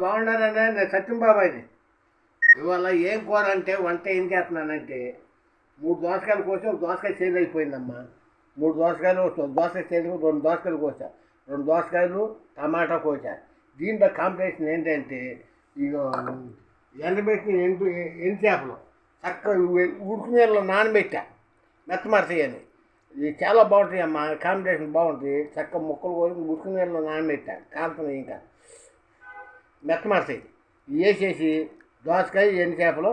బాగున్నారనే నేను సత్యం బాబాయ్ని ఇవాళ ఏం కూర అంటే వంట ఏం చేస్తున్నానంటే మూడు దోసకాయలు కోసి ఒక దోసకాయ చేదు అయిపోయిందమ్మా. మూడు దోసకాయలు ఒక దోసకాయ చేదు రెండు దోసకాయలు కోసా. రెండు దోసకాయలు టమాటా కోసా. దీంట్లో కాంబినేషన్ ఏంటంటే ఇక ఎండబెట్టిన ఎండు ఎండు చేపలు చక్కగా ఉడుకు నీళ్ళలో నానబెట్టా. మెత్తమడతాయని ఇది చాలా బాగుంటాయి అమ్మా కాంబినేషన్ బాగుంటుంది చక్కగా ముక్కలు కోసి ఉడుకు నీళ్ళలో నానబెట్టా. కాలుతున్నాయి ఇంకా. మెత్తమడతాయి వేసేసి దోసకాయ ఎండు చేపలు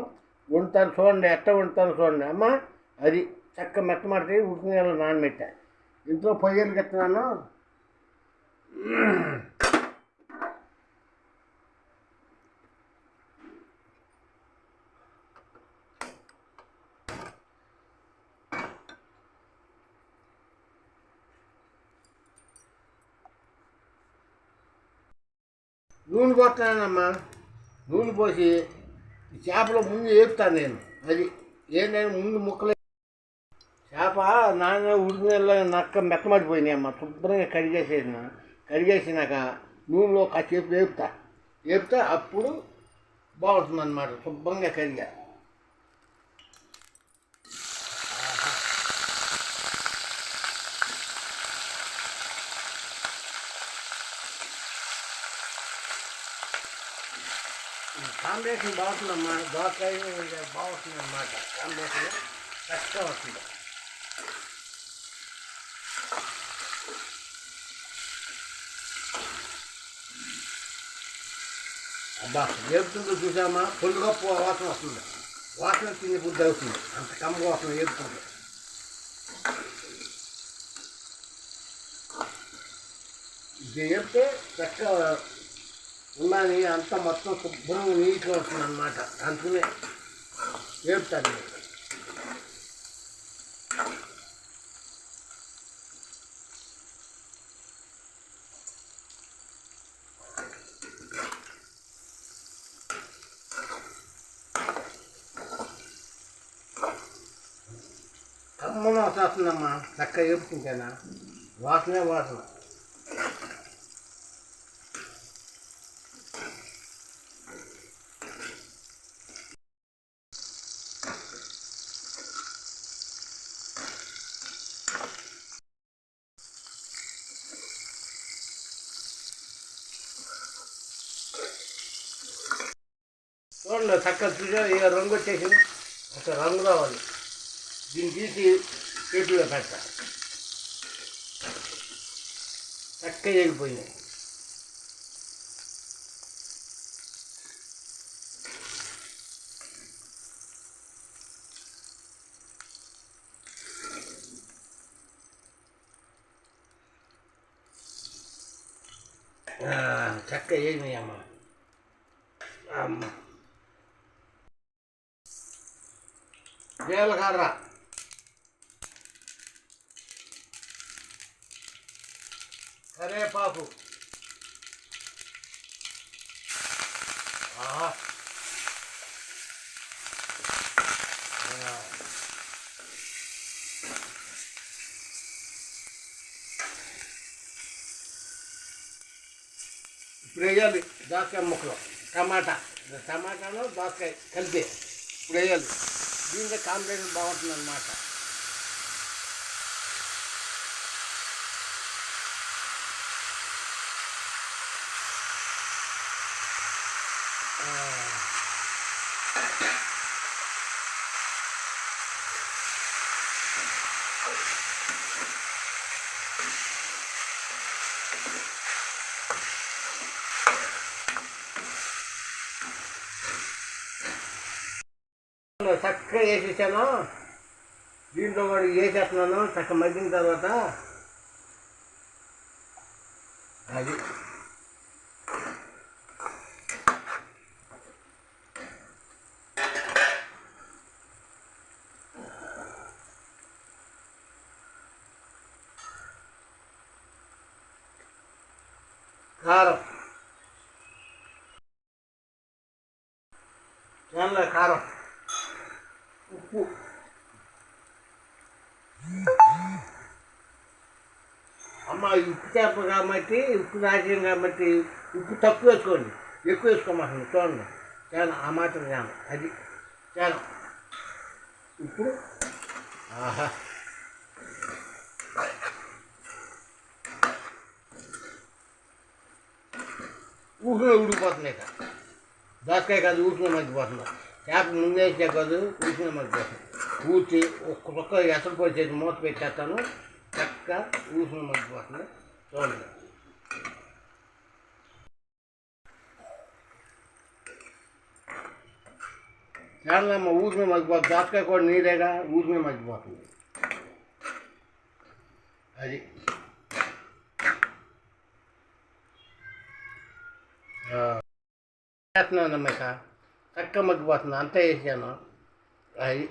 వండుతాను చూడండి ఎట్ట వండుతాను చూడండి. అమ్మ అది చక్క మెత్తమడతాయి ఉడికి నీళ్ళు నానబెట్టా ఇంట్లో పొయ్యలు ఎత్తున్నాను నూనె పోతున్నానమ్మా. నూనె పోసి చేపలో ముందు వేపుతాను నేను. అది ఏంటంటే ముందు ముక్కలు చేప నాన్న ఉడికిన నక్క మెత్తమడిపోయినాయి అమ్మ శుభ్రంగా కడిగేసేసిన కడిగేసినాక నూనెలో కాసేపు వేపుతా. వేపితే అప్పుడు బాగుంటుంది అన్నమాట శుభ్రంగా కడిగా ఈ కాంబినేషన్ బాగుంటుందమ్మా. దోసకాయ బాగుంటుంది అన్నమాట కాంబినేషన్ కష్టం వస్తుంది అబ్బా ఏపుతుందో చూసామా? పొల్లుగా పో వాసన వస్తుంది. వాసన తినే బుద్ధి అవుతుంది. అంత కమ్మ వాసన ఏపుతుంది ఇది చెప్తే చక్కగా ఉన్నది అంతా మొత్తం శుభ్రంగా నీట్గా వస్తుంది అనమాట అందుకనే వేపుతాను నేను. కమ్మన వస్తుందమ్మా చక్కగా వేపుతుంటేనా వాసనే వాసన. చూడండి చక్కగా చూసా ఇక రంగు వచ్చేసింది. ఒక రంగు రావాలి. దీన్ని తీసి చేతిలో పెట్టాలి. చక్కగా వెళ్ళిపోయినాయి ఆ, ఏమి అమ్మ. అమ్మ. జీలకర్ర కరేపాకు. ఆహా. ఇప్పుడు వేయాలి దోసకాయ ముక్కలు టమాటా. టమాటాను దోసకాయ కలిపి. ఇప్పుడు వేయాలి దీంట్లో కాంబినేషన్ బాగుంటుంది అనమాట చక్కగా వేసేసాను. దీంట్లో కూడా వేసేస్తున్నాను చక్కగా మగ్గిన తర్వాత అది. కారం. చాలా కారం. ఉప్పు అమ్మ ఉప్పు చేప కాబట్టి ఉప్పు రాజ్యం కాబట్టి ఉప్పు తక్కువ వేసుకోండి. ఎక్కువ వేసుకోమాకండి చూడండి. చాలా ఆ మాత్రం జ్ఞానం అది చాలా. ఇప్పుడు ఆహా. ఊహలో ఉడికిపోతున్నాయి కదా దోసకాయ కాదు ఊహలో మగ్గిపోతుంది చేప ముందేసే కాదు ఊసిన మగ్గిపోతుంది ఊచి ఒక్క ఒక్క ఎసరు పోసేసి మూత పెట్టేస్తాను చక్కగా ఊసిన మగ్గిపోతుంది చూడండి చాలా ఊసిన మగ్గిపోతుంది దోసకాయ కూడా నీరేగా ఊసిన మగ్గిపోతుంది అది చేస్తున్నాను అమ్మాయిక చక్కగా మగ్గిపోతుంది అంతా వేసాను. అది.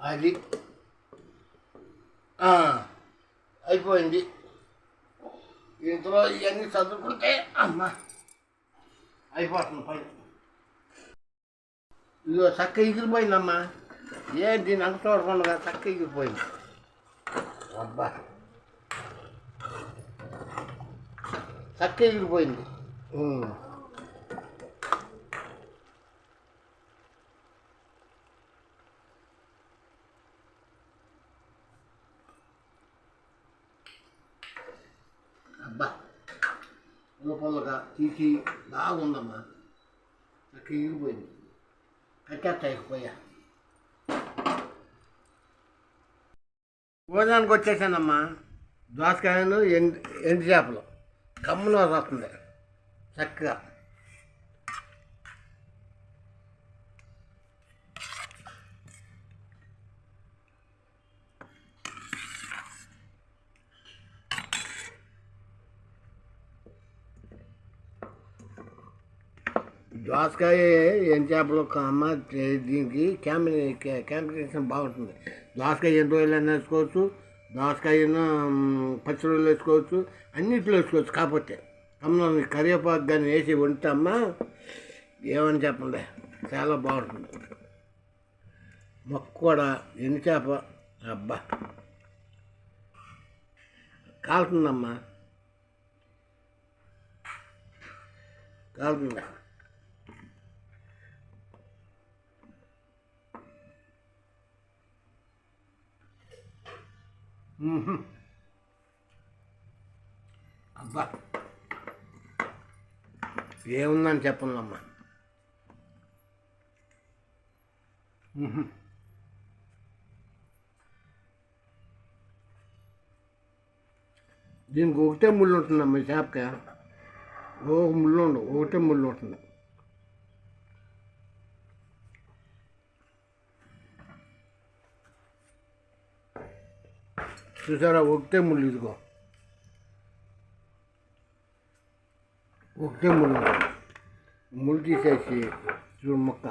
అది. అయిపోయింది. ఇంట్లో ఇవన్నీ చదువుకుంటే అమ్మ అయిపోతుంది పని. ఇదిగో చక్క ఎగిరిపోయిందమ్మా. ఏం దీన్ని అంక చూడకుండా చక్క ఎగిరిపోయింది. అబ్బా. చక్క ఎగిరిపోయింది. అబ్బా. లోపలగా తీసి బాగుందమ్మా. చక్క ఎగిరిపోయింది. కట్టేస్తాయిపోయా భోజనానికి వచ్చేసానమ్మా దోసకాయలు ఎండు ఎండు చేపలు కమ్మున వస్తుంది చక్కగా. దోసకాయ ఏం చేపలు అమ్మ దీనికి క్యాంబి కాంబినేషన్ బాగుంటుంది. దోసకాయ ఎన్ని రోజులైనా వేసుకోవచ్చు దోసకాయ పచ్చి రోజులు వేసుకోవచ్చు అన్నింటిలో వేసుకోవచ్చు. కాకపోతే అమ్మ కరివేపాకు కానీ వేసి వండితే అమ్మ ఏమని చెప్పండి? చాలా బాగుంటుంది. మొక్క కూడా ఎన్ని చేప? అబ్బా! కాలుతుందమ్మా. కాలుతుందా? అబ్బా. ఏముందని చెప్పండి దీనికి ఒకటే ముళ్ళు ఉంటుందమ్మా ఈ చేపకి. ఓ ముళ్ళు ఉండవు ఒకటే ముళ్ళు ఉంటుంది. చూసారా ఒకటే ముళ్ళు ఇదిగో. ఒకటే ముళ్ళు. ముళ్ళు తీసేసి చూడు మొక్క.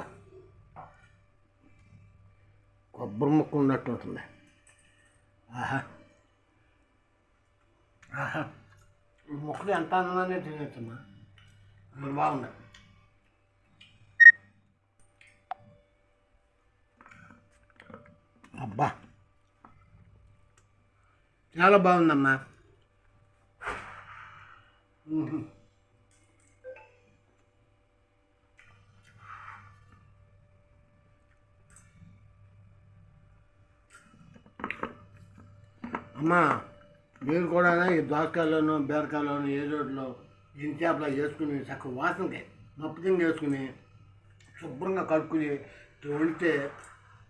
కొబ్బరి మొక్క ఉన్నట్టు ఉంటుంది. ఆహా. ఆహా. మొక్కలు ఎంత అందంగానే తినచ్చమ్మా మరి బాగున్నాయి అబ్బా. చాలా బాగుందమ్మా. అమ్మా మీరు కూడా ఈ దోసకాయలోను బీరకాయలోను ఏ రోడ్లో ఇంటి చేపలు చేసుకుని చక్కగా వాసనకి మప్పతింగ్ వేసుకుని శుభ్రంగా కడుక్కుని వండితే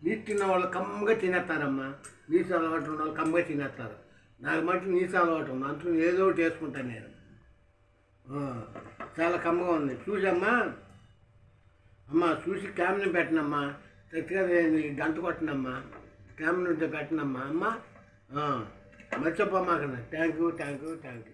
నీరు తిన్న వాళ్ళు కమ్మగా తినేస్తారమ్మా. నీసు అలవాటు ఉన్న వాళ్ళు కమ్మగా తినేస్తారు. నాకు మట్టి నీసు అలవాటు ఉంది. అందుకని ఏదో ఒకటి వేసుకుంటాను నేను. చాలా కమ్మగా ఉంది. చూసమ్మా. అమ్మ చూసి క్యామ్ని పెట్టనమ్మా. చక్కగా నేను గంట కొట్టనమ్మా. క్యామ్ని ఉంటే పెట్టనమ్మా. అమ్మ మర్చిపోమాకన్నా thank you thank you thank you